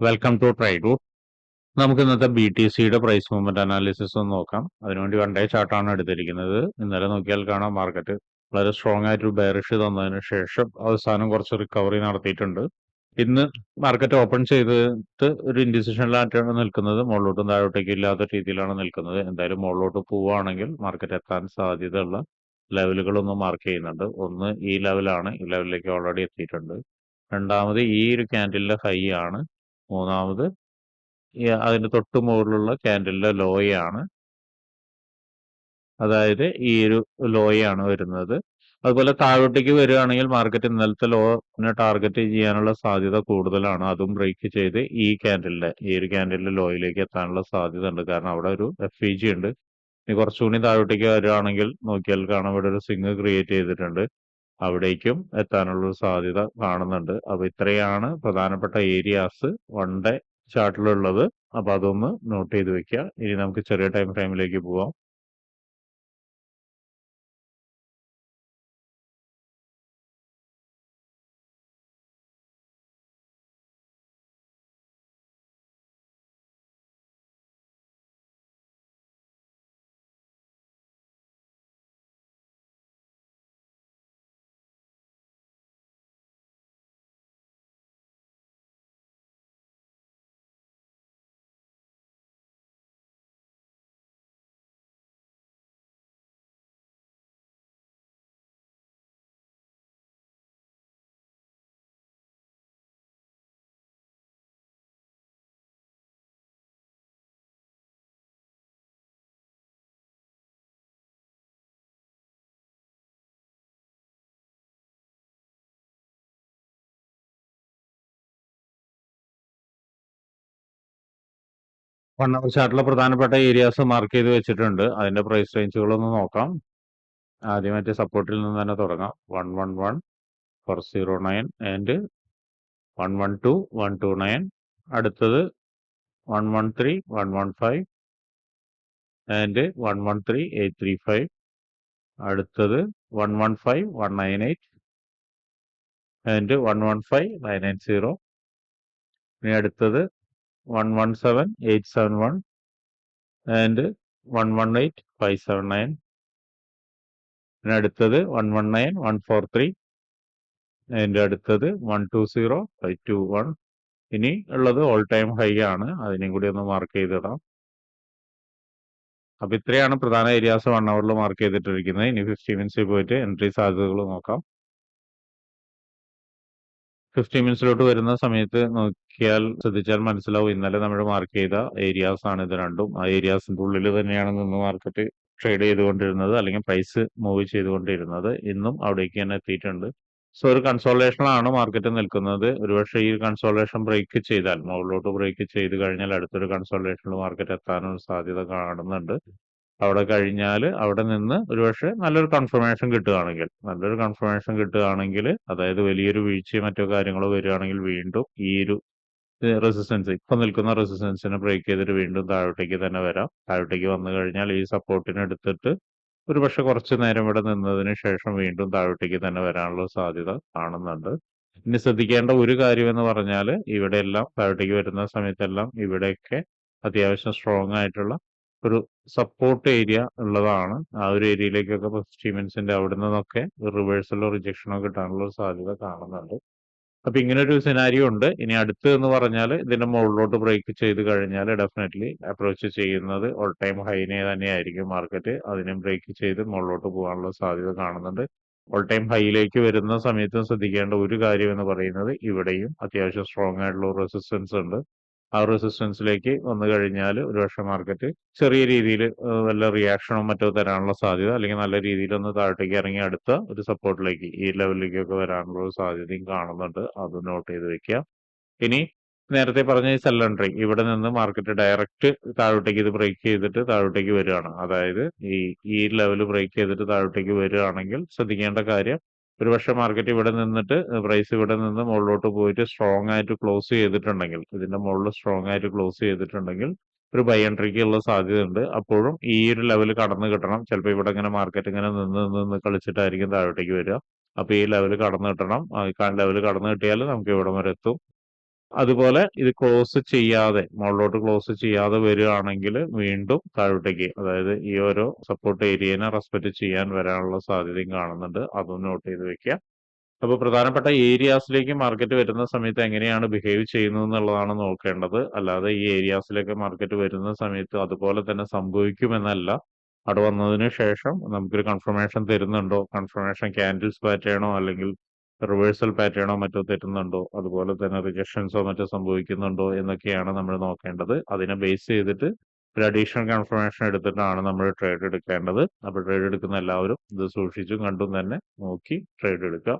Welcome to try to നമുക്ക് ഇന്നത്തെ B T സിയുടെ പ്രൈസ് മൂവ്മെന്റ് അനാലിസിസ് ഒന്ന് നോക്കാം. അതിനുവേണ്ടി ഡേ ചാർട്ടാണ് എടുത്തിരിക്കുന്നത്. ഇന്നലെ നോക്കിയാൽ കാണാം മാർക്കറ്റ് വളരെ സ്ട്രോങ് ആയിട്ട് ബെയറിഷ് തന്നതിന് ശേഷം അവസാനം കുറച്ച് റിക്കവറി നടത്തിയിട്ടുണ്ട്. ഇന്ന് മാർക്കറ്റ് ഓപ്പൺ ചെയ്തിട്ട് ഒരു ഇൻഡിസിഷനിലായിട്ടാണ് നിൽക്കുന്നത്. മുകളിലോട്ടും താഴോട്ടേക്ക് ഇല്ലാത്ത രീതിയിലാണ് നിൽക്കുന്നത്. എന്തായാലും മുകളിലോട്ട് പോവുകയാണെങ്കിൽ മാർക്കറ്റ് എത്താൻ സാധ്യതയുള്ള ലെവലുകളൊന്നും മാർക്ക് ചെയ്യുന്നുണ്ട്. ഒന്ന് ഈ ലെവലാണ് ഈ ലെവലിലേക്ക് ഓൾറെഡി എത്തിയിട്ടുണ്ട്. രണ്ടാമത് ഈ ഒരു ക്യാൻഡിലെ ഹൈ ആണ്. മൂന്നാമത് ഈ അതിന്റെ തൊട്ട് മുകളിലുള്ള ക്യാൻഡലിലെ ലോയാണ്. അതായത് ഈ ഒരു ലോയാണ് വരുന്നത്. അതുപോലെ താഴോട്ടേക്ക് വരികയാണെങ്കിൽ മാർക്കറ്റ് ഇന്നലത്തെ ലോനെ ടാർഗറ്റ് ചെയ്യാനുള്ള സാധ്യത കൂടുതലാണ്. അതും ബ്രേക്ക് ചെയ്ത് ഈ ക്യാൻഡലിലെ ഈ ഒരു ക്യാൻഡലിലെ ലോയിലേക്ക് എത്താനുള്ള സാധ്യത ഉണ്ട്. കാരണം അവിടെ ഒരു എഫ് ഇ ജി ഉണ്ട്. ഇനി കുറച്ചുകൂടി താഴോട്ടേക്ക് വരികയാണെങ്കിൽ നോക്കിയാൽ കാണാം. ഇവിടെ ഒരു സിങ് ക്രിയേറ്റ് ചെയ്തിട്ടുണ്ട്. അവിടേക്കും എത്താനുള്ള സാധ്യത കാണുന്നുണ്ട്. അപ്പൊ ഇത്രയാണ് പ്രധാനപ്പെട്ട ഏരിയാസ് വൺ ഡേ ചാർട്ടിലുള്ളത്. അപ്പൊ അതൊന്ന് നോട്ട് ചെയ്ത് വെക്കുക ഇനി നമുക്ക് ചെറിയ ടൈം ഫ്രെയിമിലേക്ക് പോവാം. വൺ അവർ ചാർട്ടിലെ പ്രധാനപ്പെട്ട ഏരിയാസ് മാർക്ക് ചെയ്ത് വെച്ചിട്ടുണ്ട്. അതിന്റെ പ്രൈസ് റേഞ്ചുകളൊന്ന് നോക്കാം. ആദ്യമായിട്ട് സപ്പോർട്ടിൽ നിന്ന് തന്നെ തുടങ്ങാം. One one one four zero nine and one one two one two nine അടുത്തത് one one three one one five and one one three eight three five അടുത്തത് one one five one nine eight and one one five nine nine zero ഇനി അടുത്തത് one one seven eight seven one and one one eight five seven nine പിന്നെ അടുത്തത് one one nine one four three അതിന്റെ അടുത്തത് one two zero five two one ഇനി ഉള്ളത് all time high ആണ്. അതിനെയും കൂടി ഒന്ന് മാർക്ക് ചെയ്തിടാം. അപ്പൊ ഇത്രയാണ് പ്രധാന ഏരിയാസ് വൺ അവറിൽ മാർക്ക് ചെയ്തിട്ടിരിക്കുന്നത്. ഇനി ഫിഫ്റ്റി മിനിറ്റ്സിൽ പോയിട്ട് എൻട്രി സാധ്യതകൾ നോക്കാം. ഫിഫ്റ്റി മിനിറ്റ്സിലോട്ട് വരുന്ന സമയത്ത് നോക്കിയാൽ ശ്രദ്ധിച്ചാൽ മനസ്സിലാവും. ഇന്നലെ നമ്മൾ മാർക്ക് ചെയ്ത ഏരിയാസ് ആണ് ഇത് രണ്ടും. ആ ഏരിയാസിന്റെ ഉള്ളിൽ തന്നെയാണ് നിന്ന് മാർക്കറ്റ് ട്രേഡ് ചെയ്തുകൊണ്ടിരുന്നത് അല്ലെങ്കിൽ പ്രൈസ് മൂവ് ചെയ്തുകൊണ്ടിരുന്നത്. ഇന്നും അവിടേക്ക് തന്നെ എത്തിയിട്ടുണ്ട്. സോ ഒരു കൺസോളേഷനാണ് മാർക്കറ്റ് നിൽക്കുന്നത്. ഒരുപക്ഷെ ഈ കൺസോളേഷൻ ബ്രേക്ക് ചെയ്താൽ മുകളിലോട്ട് ബ്രേക്ക് ചെയ്ത് കഴിഞ്ഞാൽ അടുത്തൊരു കൺസോളേഷനിൽ മാർക്കറ്റ് എത്താനൊരു സാധ്യത കാണുന്നുണ്ട്. അവിടെ കഴിഞ്ഞാൽ അവിടെ നിന്ന് ഒരുപക്ഷെ നല്ലൊരു കൺഫർമേഷൻ കിട്ടുകയാണെങ്കിൽ നല്ലൊരു കൺഫർമേഷൻ കിട്ടുകയാണെങ്കിൽ അതായത് വലിയൊരു വീഴ്ചയും മറ്റു കാര്യങ്ങളോ വരികയാണെങ്കിൽ വീണ്ടും ഈ ഒരു റെസിസ്റ്റൻസ് ഇപ്പൊ നിൽക്കുന്ന റെസിസ്റ്റൻസിനെ ബ്രേക്ക് ചെയ്തിട്ട് വീണ്ടും താഴോട്ടേക്ക് തന്നെ വരാം. താഴോട്ടേക്ക് വന്നു കഴിഞ്ഞാൽ ഈ സപ്പോർട്ടിനെ എടുത്തിട്ട് ഒരു പക്ഷെ കുറച്ച് നേരം ഇവിടെ നിന്നതിന് ശേഷം വീണ്ടും താഴോട്ടേക്ക് തന്നെ വരാനുള്ള സാധ്യത കാണുന്നുണ്ട്. ഇനി ശ്രദ്ധിക്കേണ്ട ഒരു കാര്യം എന്ന് പറഞ്ഞാൽ ഇവിടെ എല്ലാം താഴോട്ടേക്ക് വരുന്ന സമയത്തെല്ലാം ഇവിടെയൊക്കെ അത്യാവശ്യം സ്ട്രോങ് ആയിട്ടുള്ള ഒരു സപ്പോർട്ട് ഏരിയ ഉള്ളതാണ്. ആ ഒരു ഏരിയയിലേക്കൊക്കെ സ്റ്റീമൻസിന്റെ അവിടെ നിന്നൊക്കെ റിവേഴ്സലോ റിജക്ഷനോ കിട്ടാനുള്ള സാധ്യത കാണുന്നുണ്ട്. അപ്പൊ ഇങ്ങനെ ഒരു സിനാരിയോ ഉണ്ട്. ഇനി അടുത്ത് എന്ന് പറഞ്ഞാൽ ഇതിന്റെ മുകളിലോട്ട് ബ്രേക്ക് ചെയ്ത് കഴിഞ്ഞാൽ ഡെഫിനറ്റ്ലി അപ്രോച്ച് ചെയ്യുന്നത് ഓൾ ടൈം ഹൈനെ തന്നെയായിരിക്കും മാർക്കറ്റ് അതിനെ ബ്രേക്ക് ചെയ്ത് മുകളിലോട്ട് പോകാനുള്ള സാധ്യത കാണുന്നുണ്ട്. ഓൾ ടൈം ഹൈയിലേക്ക് വരുന്ന സമയത്തും ശ്രദ്ധിക്കേണ്ട ഒരു കാര്യം എന്ന് പറയുന്നത് ഇവിടെയും അത്യാവശ്യം സ്ട്രോങ് ആയിട്ടുള്ള റെസിസ്റ്റൻസ് ഉണ്ട്. ആ റെസിസ്റ്റൻസിലേക്ക് വന്നു കഴിഞ്ഞാൽ ഒരുപക്ഷെ മാർക്കറ്റ് ചെറിയ രീതിയിൽ വല്ല റിയാക്ഷനോ മറ്റോ തരാനുള്ള സാധ്യത അല്ലെങ്കിൽ നല്ല രീതിയിൽ ഒന്ന് താഴത്തേക്ക് ഇറങ്ങി അടുത്ത ഒരു സപ്പോർട്ടിലേക്ക് ഈ ലെവലിലേക്കൊക്കെ വരാനുള്ള ഒരു സാധ്യതയും കാണുന്നുണ്ട്. അത് നോട്ട് ചെയ്ത് വെക്കുക ഇനി നേരത്തെ പറഞ്ഞ ഈ സെൽ ഇവിടെ നിന്ന് മാർക്കറ്റ് ഡയറക്റ്റ് താഴോട്ടേക്ക് ഇത് ബ്രേക്ക് ചെയ്തിട്ട് താഴോട്ടേക്ക് വരികയാണ്. അതായത് ഈ ഈ ലെവൽ ബ്രേക്ക് ചെയ്തിട്ട് താഴോട്ടേക്ക് വരികയാണെങ്കിൽ ശ്രദ്ധിക്കേണ്ട കാര്യം ഒരുപക്ഷെ മാർക്കറ്റ് ഇവിടെ നിന്നിട്ട് പ്രൈസ് ഇവിടെ നിന്ന് മുകളിലോട്ട് പോയിട്ട് സ്ട്രോങ് ആയിട്ട് ക്ലോസ് ചെയ്തിട്ടുണ്ടെങ്കിൽ ഇതിന്റെ മുകളിൽ സ്ട്രോങ് ആയിട്ട് ക്ലോസ് ചെയ്തിട്ടുണ്ടെങ്കിൽ ഒരു ബൈ എൻട്രിക്ക് ഉള്ള സാധ്യതയുണ്ട്. അപ്പോഴും ഈ ഒരു ലെവൽ കടന്നു കിട്ടണം. ചിലപ്പോൾ ഇവിടെ ഇങ്ങനെ മാർക്കറ്റ് ഇങ്ങനെ നിന്ന് നിന്ന് കളിച്ചിട്ടായിരിക്കും താഴോട്ടേക്ക് വരിക. അപ്പൊ ഈ ലെവൽ കടന്നു കിട്ടണം. ലെവൽ കടന്നു കിട്ടിയാൽ നമുക്ക് ഇവിടം വരെ എത്തും. അതുപോലെ ഇത് ക്ലോസ് ചെയ്യാതെ മുകളിലോട്ട് ക്ലോസ് ചെയ്യാതെ വരികയാണെങ്കിൽ വീണ്ടും താഴോട്ടേക്ക് അതായത് ഈ ഓരോ സപ്പോർട്ട് ഏരിയനെ റെസ്പെക്ട് ചെയ്യാൻ വരാനുള്ള സാധ്യതയും കാണുന്നുണ്ട്. അതും നോട്ട് ചെയ്ത് വെക്കുക. അപ്പോൾ പ്രധാനപ്പെട്ട ഏരിയാസിലേക്ക് മാർക്കറ്റ് വരുന്ന സമയത്ത് എങ്ങനെയാണ് ബിഹേവ് ചെയ്യുന്നത് എന്നുള്ളതാണ് നോക്കേണ്ടത്. അല്ലാതെ ഈ ഏരിയാസിലേക്ക് മാർക്കറ്റ് വരുന്ന സമയത്ത് അതുപോലെ തന്നെ സംഭവിക്കുമെന്നല്ല. അവിടെ വന്നതിന് ശേഷം നമുക്കൊരു കൺഫർമേഷൻ തരുന്നുണ്ടോ? കൺഫർമേഷൻ ക്യാൻഡിൽസ് പാറ്റേണോ അല്ലെങ്കിൽ റിവേഴ്സൽ പാറ്റേണോ മറ്റോ തെറ്റുന്നുണ്ടോ? അതുപോലെ തന്നെ റിജക്ഷൻസോ മറ്റോ സംഭവിക്കുന്നുണ്ടോ എന്നൊക്കെയാണ് നമ്മൾ നോക്കേണ്ടത്. അതിനെ ബേസ് ചെയ്തിട്ട് ഒരു അഡീഷണൽ കൺഫർമേഷൻ എടുത്തിട്ടാണ് നമ്മൾ ട്രേഡ് എടുക്കേണ്ടത്. അപ്പോൾ ട്രേഡ് എടുക്കുന്ന എല്ലാവരും ഇത് സൂക്ഷിച്ചും കണ്ടും തന്നെ നോക്കി ട്രേഡ് എടുക്കുക